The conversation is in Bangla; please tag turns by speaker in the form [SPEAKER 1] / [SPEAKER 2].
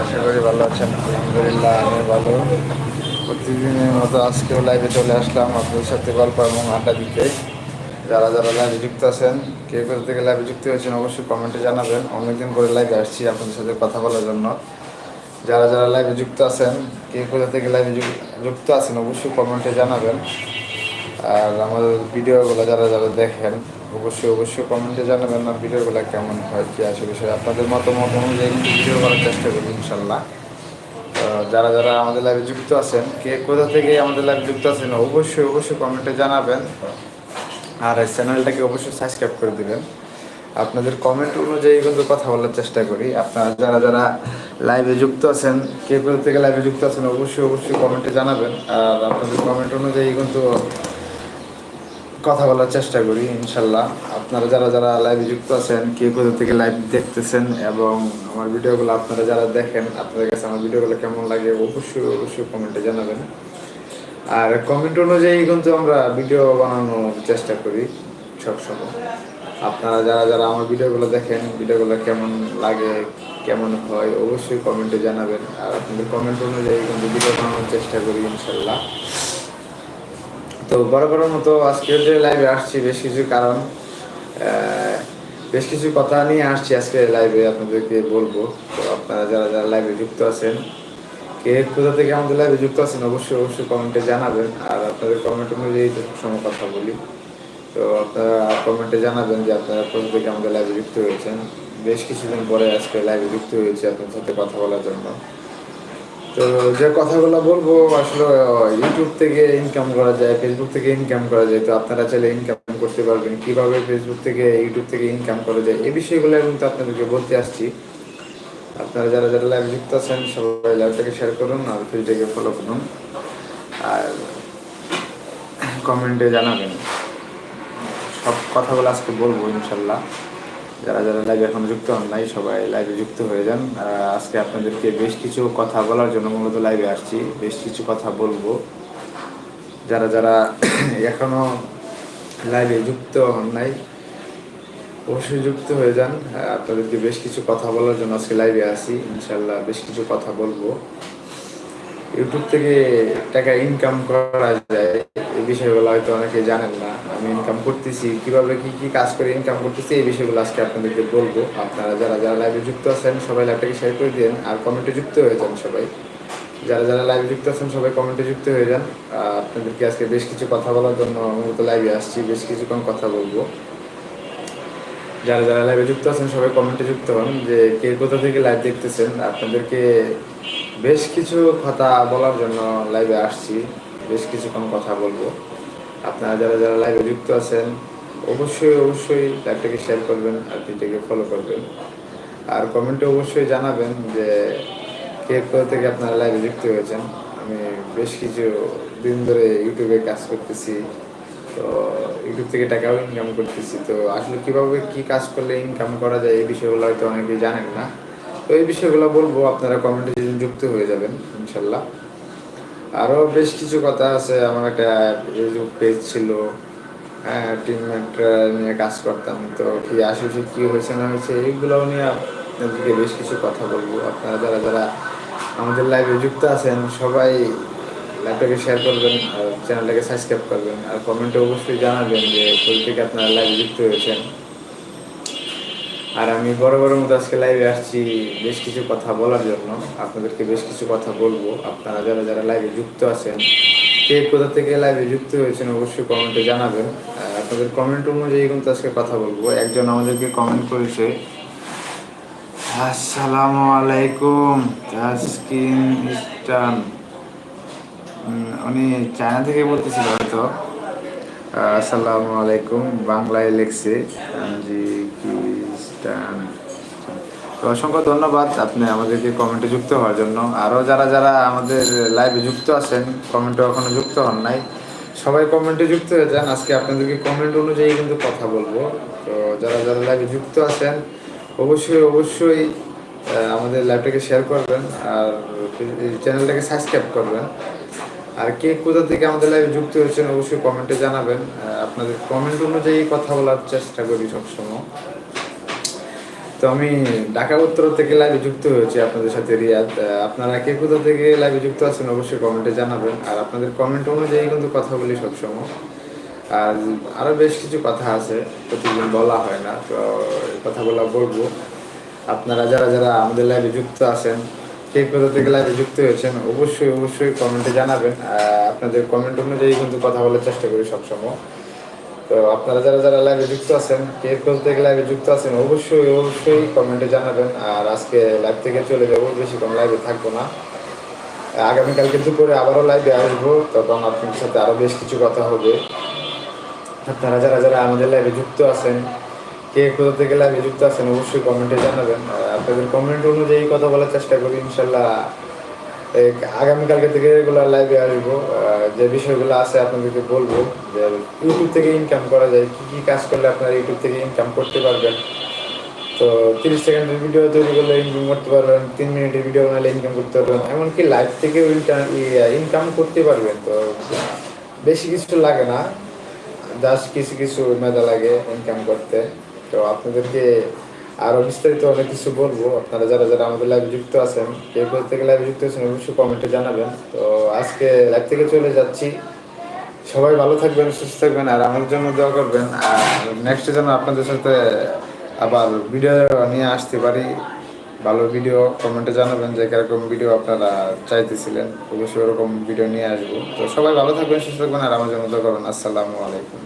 [SPEAKER 1] আশা করি ভালো আছেন। আলহামদুলিল্লাহ আমি ভালো। প্রতিদিনের মতো আজকেও লাইভে চলে আসলাম আপনাদের সাথে গল্প এবং আড্ডা দিতে। যারা যারা লাইভে যুক্ত আছেন, কে কোথা থেকে লাইভে যুক্ত হয়েছেন অবশ্যই কমেন্টে জানাবেন। অনেকদিন করে লাইভে আসছি আপনাদের সাথে কথা বলার জন্য। যারা যারা লাইভে যুক্ত আছেন, কে কোথা থেকে লাইভে যুক্ত আছেন অবশ্যই কমেন্টে জানাবেন। আর আমাদের ভিডিওগুলো যারা যারা দেখেন, অবশ্যই অবশ্যই কমেন্টে জানাবেন না ভিডিওগুলো কেমন হয়, কি আসে বিষয়ে, আপনাদের মতামত অনুযায়ী কিন্তু ভিডিও করার চেষ্টা করি ইনশাল্লাহ। যারা যারা আমাদের লাইভে যুক্ত আছেন, কে কোথা থেকে আমাদের লাইভে যুক্ত আছেন, অবশ্যই অবশ্যই কমেন্টে জানাবেন। আর এই চ্যানেলটাকে অবশ্যই সাবস্ক্রাইব করে দেবেন। আপনাদের কমেন্ট অনুযায়ী কিন্তু কথা বলার চেষ্টা করি। আপনারা যারা যারা লাইভে যুক্ত আছেন, কে কোথা থেকে লাইভে যুক্ত আছেন, অবশ্যই অবশ্যই কমেন্টে জানাবেন। আর আপনাদের কমেন্ট অনুযায়ী কিন্তু কথা বলার চেষ্টা করি, ইনশাল্লাহ। আপনারা যারা যারা লাইভে যুক্ত আছেন কে কোথা থেকে লাইভ দেখতেছেন এবং আমার ভিডিওগুলো আপনারা যারা দেখেন, আপনাদের কাছে আমার ভিডিওগুলো কেমন লাগে অবশ্যই অবশ্যই কমেন্টে জানাবেন। আর কমেন্ট অনুযায়ী কিন্তু আমরা ভিডিও বানানোর চেষ্টা করি সবসময়। আপনারা যারা যারা আমার ভিডিওগুলো দেখেন, ভিডিওগুলো কেমন লাগে, কেমন হয়, অবশ্যই কমেন্টে জানাবেন। আর আপনাদের কমেন্ট অনুযায়ী কিন্তু ভিডিও বানানোর চেষ্টা করি, ইনশাল্লাহ। তো বরাবরের মতো আজকের যে লাইভে আসছি বেশ কিছু কারণ। বেশ কিছু কথা নিয়ে আসছি আজকে লাইভে আপনাদেরকে বলব। তো আপনারা যারা যারা লাইভে যুক্ত আছেন, কে কোথা থেকে আমাদের লাইভে যুক্ত আছেন অবশ্যই অবশ্যই কমেন্টে জানাবেন। আর আপনাদের কমেন্ট অনুযায়ী তো সবসময় কথা বলি। তো আপনারা কমেন্টে জানাবেন যে আপনারা কোথা থেকে আমাদের লাইভে যুক্ত হয়েছেন। বেশ কিছুদিন পরে আজকে লাইভে যুক্ত হয়েছে আপনার সাথে কথা বলার জন্য। তো যে কথাগুলো বলব আসলে ইউটিউব থেকে ইনকাম করা যায় ফেসবুক থেকে ইনকাম করা যায়, তো আপনারা চাইলে ইনকাম করতে পারবেন। কীভাবে ফেসবুক থেকে ইউটিউব থেকে ইনকাম করা যায় এই বিষয়গুলো কিন্তু আপনাদেরকে বলতে আসছি। আপনারা যারা যারা লাইভ যুক্ত আছেন, সবাই লাইভটাকে শেয়ার করুন, আর পেজটাকে ফলো করুন। আর কমেন্টে জানাবেন। সব কথাগুলো আজকে বলব, ইনশাল্লাহ। যারা যারা লাইভে এখন যুক্ত হন নাই সবাই লাইভে যুক্ত হয়ে যান। আজকে আপনাদেরকে বেশ কিছু কথা বলার জন্য মূলত লাইভে আসছি। বেশ কিছু কথা বলব। যারা যারা এখনও লাইভে যুক্ত হন নাই, অবশ্যই যুক্ত হয়ে যান। আপনাদেরকে বেশ কিছু কথা বলার জন্য আজকে লাইভে আসি। ইনশাল্লাহ বেশ কিছু কথা বলব। ইউটিউব থেকে টাকা ইনকাম করা যায়, এই বিষয়গুলো হয়তো অনেকে জানেন না। আমি ইনকাম করতেছি, কীভাবে কি কি কাজ করে ইনকাম করতেছি, এই বিষয়গুলো আজকে আপনাদেরকে বলব। আপনারা যারা যারা লাইভে যুক্ত আছেন, সবাই লাইভটাকে শেয়ার করে দিন আর কমেন্টে যুক্ত হয়ে যান সবাই। যারা যারা লাইভে যুক্ত আছেন, সবাই কমেন্টে যুক্ত হয়ে যান। আপনাদেরকে আজকে বেশ কিছু কথা বলার জন্য মূলত লাইভে আসছি, বেশ কিছুক্ষণ কথা বলব। যারা যারা লাইভে যুক্ত আছেন, সবাই কমেন্টে যুক্ত হন যে কে কোথা থেকে লাইভ দেখতেছেন, আপনাদেরকে বেশ কিছু কথা বলার জন্য লাইভে আসছি। বেশ কিছুক্ষণ কথা বলব। আপনারা যারা যারা লাইভে যুক্ত আছেন, অবশ্যই অবশ্যই লাইভটাকে শেয়ার করবেন আর পেজটাকে ফলো করবেন। আর কমেন্টে অবশ্যই জানাবেন যে কে কোথা থেকে আপনারা লাইভে যুক্ত হয়েছেন। আমি বেশ কিছু দিন ধরে ইউটিউবে কাজ করতেছি। তো ইউটিউব থেকে টাকাও ইনকাম করতেছি। তো আসলে কীভাবে কি কাজ করলে ইনকাম করা যায় এই বিষয়গুলো হয়তো অনেকেই জানেন না। তো এই বিষয়গুলো বলব, আপনারা কমেন্টে যুক্ত হয়ে যাবেন, ইনশাল্লাহ। আরও বেশ কিছু কথা আছে, আমার একটা ফেসবুক পেজ ছিল। হ্যাঁ টিমমেটরা নিয়ে কাজ করতাম, তো কি আসলে কি হয়েছে না হয়েছে এইগুলো নিয়ে আপনাদেরকে বেশ কিছু কথা বলব। আপনারা যারা যারা আমাদের লাইভে যুক্ত আছেন, সবাই লাইভটাকে শেয়ার করবেন আর চ্যানেলটাকে সাবস্ক্রাইব করবেন। আর কমেন্টে অবশ্যই জানাবেন যে কোথা আপনারা লাইভে যুক্ত হয়েছেন। আর আমি বড় বড় মতো আজকে লাইভে আসছি বেশ কিছু কথা বলার জন্য। আপনাদেরকে বেশ কিছু কথা বলব। আপনারা যারা যারা লাইভে যুক্ত আছেন, কে কোথা থেকে লাইভে যুক্ত হয়েছেন অবশ্যই কমেন্টে জানাবেন। আপনাদের কমেন্ট অনুযায়ী কিন্তু আজকে কথা বলব। একজন আমাদেরকে কমেন্ট করেছে, আসসালামু আলাইকুম তাসকিন ইস্টান উনি চায়না থেকে বলতেছিল হয়তো। আসসালামু আলাইকুম, বাংলায় লিখছে। জি অসংখ্য ধন্যবাদ আপনি আমাদেরকে কমেন্টে যুক্ত হওয়ার জন্য। আরও যারা যারা আমাদের লাইভে যুক্ত আছেন কমেন্টে এখনও যুক্ত হন নাই, সবাই কমেন্টে যুক্ত হয়ে যান। আজকে আপনাদেরকে কমেন্ট অনুযায়ী কিন্তু কথা বলব। তো যারা যারা লাইভে যুক্ত আছেন, অবশ্যই অবশ্যই আমাদের লাইভটাকে শেয়ার করবেন আর চ্যানেলটাকে সাবস্ক্রাইব করবেন। আর কে কোথা থেকে আমাদের লাইভে যুক্ত হয়েছেন, অবশ্যই কমেন্টে জানাবেন। আপনাদের কমেন্ট অনুযায়ী কথা বলার চেষ্টা করি সবসময়। তো আমি ঢাকা উত্তর থেকে লাইভে যুক্ত হয়েছি আপনাদের সাথে রিয়াদ। আপনারা কে কোথা থেকে লাইভে যুক্ত আছেন অবশ্যই কমেন্টে জানাবেন। আর আপনাদের কমেন্ট অনুযায়ী কিন্তু কথা বলি সবসময়। আর আরও বেশ কিছু কথা আছে, প্রতিদিন বলা হয় না, তো এই কথাগুলো বলব। আপনারা যারা যারা আমাদের লাইভে যুক্ত আছেন, কে কোথা থেকে লাইভে যুক্ত হয়েছেন, অবশ্যই অবশ্যই কমেন্টে জানাবেন। আপনাদের কমেন্ট অনুযায়ী কিন্তু কথা বলার চেষ্টা করি সবসময়। তো আপনারা যারা যারা লাইভে যুক্ত আছেন কে কোথা থেকে লাইভে যুক্ত আছেন, অবশ্যই অবশ্যই কমেন্টে জানাবেন। আর আজকে লাইভ থেকে চলে যাব বেশি কম লাইভে থাকব না। আগামীকালকে দুপুরে আবারও লাইভে আসব, তখন আপনার সাথে আরও বেশ কিছু কথা হবে। আপনারা যারা যারা আমাদের লাইভে যুক্ত আছেন, কে কোথা থেকে লাইভে যুক্ত আছেন, অবশ্যই কমেন্টে জানাবেন। আপনাদের কমেন্ট অনুযায়ী কথা বলার চেষ্টা করি, ইনশাল্লাহ আগামীকালকে থেকে রেগুলার লাইভে আসব। যে বিষয়গুলো আছে আপনাদেরকে বলব, যে ইউটিউব থেকে ইনকাম করা যায়, কি কি কাজ করলে আপনারা ইউটিউব থেকে ইনকাম করতে পারবেন। তো তিরিশ সেকেন্ডের ভিডিও তৈরি করলে ইনকাম করতে পারবেন, তিন মিনিটের ভিডিও বানালে ইনকাম করতে পারবেন, এমনকি লাইভ থেকেও ইনকাম করতে পারবেন। তো বেশি কিছু লাগে না জাস্ট কিছু কিছু মেধা লাগে ইনকাম করতে। তো আপনাদেরকে আরও বিস্তারিত অনেক কিছু বলব। আপনারা যারা যারা আমাদের লাইভে যুক্ত আছেন, কে কোথা থেকে লাইভে যুক্ত আছেন অবশ্যই কমেন্টে জানাবেন। তো আজকে লাইভ থেকে চলে যাচ্ছি। সবাই ভালো থাকবেন, সুস্থ থাকবেন, আর আমার জন্য দোয়া করবেন। আর নেক্সট যেন আপনাদের সাথে আবার ভিডিও নিয়ে আসতে পারি। ভালো ভিডিও কমেন্টে জানাবেন যে কীরকম ভিডিও আপনারা চাইতেছিলেন। অবশ্যই ওরকম ভিডিও নিয়ে আসব। তো সবাই ভালো থাকবেন, সুস্থ থাকবেন, আর আমার জন্য দোয়া করবেন। আসসালামু আলাইকুম।